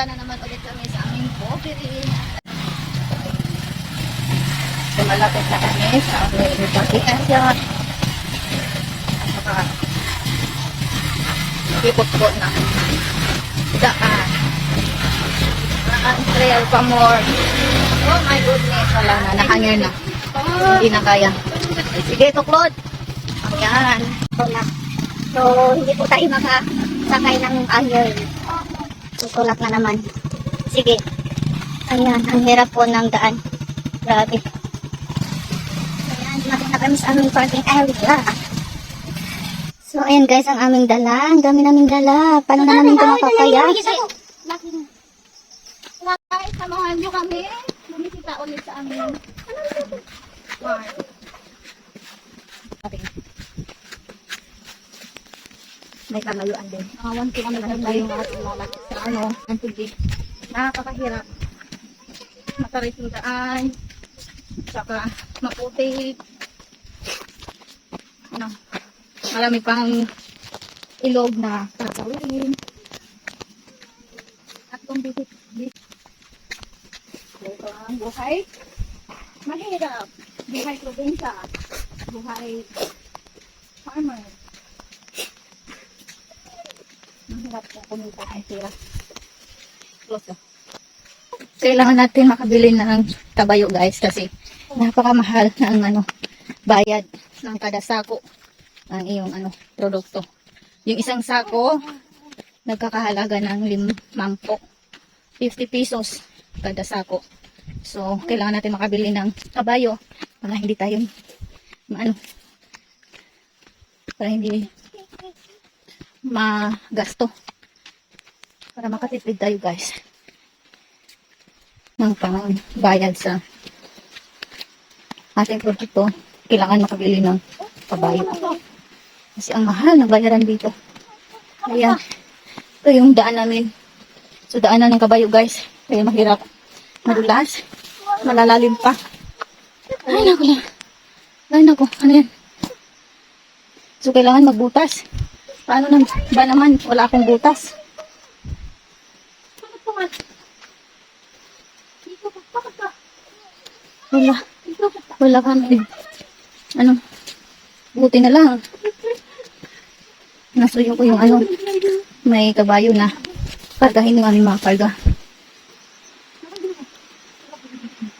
Punta na naman ulit kami sa aming poverty. So, malapit na kami sa aming vacation. Saka, ikot po ng daan. Daan trail pa more. Oh my goodness, wala na, nakangir na. Hindi na kaya. Sige, tuklod. Ayan. So, hindi po tayo makasakay ng iron. Tutulak na naman. Sige. Ayan, ang hirap po ng daan. Grabe. Ayan, na kami sa aming parking area. So, ayan guys, ang aming dala. Ang dami naming dala. Paano na namin ito mapapaya? Guys, samahan nyo kami. Bumisita ulit sa aming farm. May kamayuan din. Mga 1 kilometer tayo mga tumalak sa ano, ang tubig. Nakakahirap. Matarik yung daan. Saka maputi. Ano, marami pang ilog na tatawin. At kung bisit, bisit. Ito ang buhay. Mahirap. Buhay probinsya. Buhay farmer. Mahirap po kumita ang pera. Close. Kailangan natin makabili ng kabayo guys kasi napakamahal ng ano bayad ng kada sako ng iyong ano produkto. Yung isang sako nagkakahalaga ng limampo 50 pesos kada sako. So, kailangan natin makabili ng kabayo para hindi tayo maano para hindi magasto. Para makatipid tayo guys. Ng pangbayad sa ating produkto kailangan makabili ng kabayo kasi ang mahal ng bayaran dito. Kaya ito yung daan namin. So daanan ng kabayo guys. Kaya mahirap. Madulas. Malalalim pa. Ay naku. Ay naku. Ano yan? So kailangan magbutas Paano na ba naman? Wala akong butas. Wala. Wala kami. Ano? Buti na lang. Nasuyo ko yung ano. May kabayo na. Kargahin yung aming mga karga.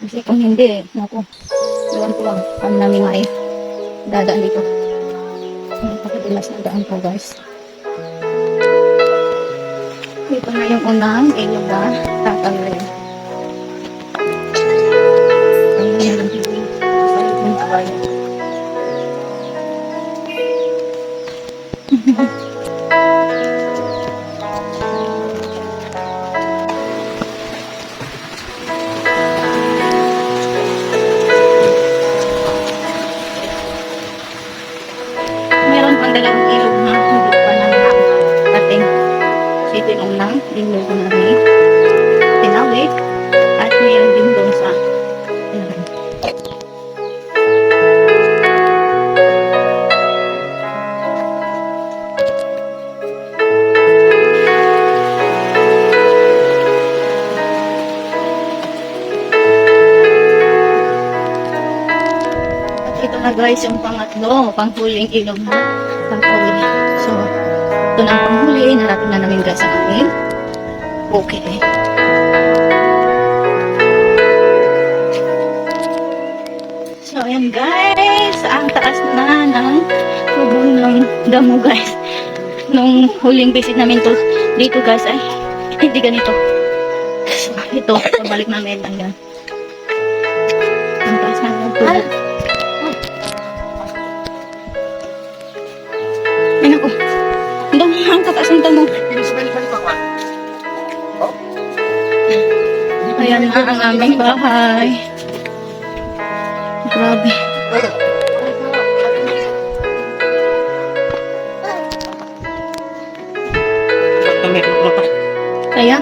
Kasi kung hindi, naku. Iwan ko lang. Ano namin may dadaan dito. Napakadulas na daan ko guys. Dito na yung unang ilog na tatanggalin. Ayan yung tubig. Balik ng kabayo. Meron pang dalawang ilog na hindi pa na ating So, ito yung unang ilog na rin. Tinawid. At meron din doon sa guys yung pangatlo, panghuling ilog na tatawid. So, ito na ang panghuli. Narating na namin guys ang aming okay. So, ayan guys. Ang taas na ng tubong ng damo guys. Nung huling visit namin to dito guys ay hindi ganito. So, ito, pabalik namin hanggang ang taas na ng tubong. Ay, naku. Damo, ang tataas ng damo. Ayan na ang aming bahay. Grabe. Kaya,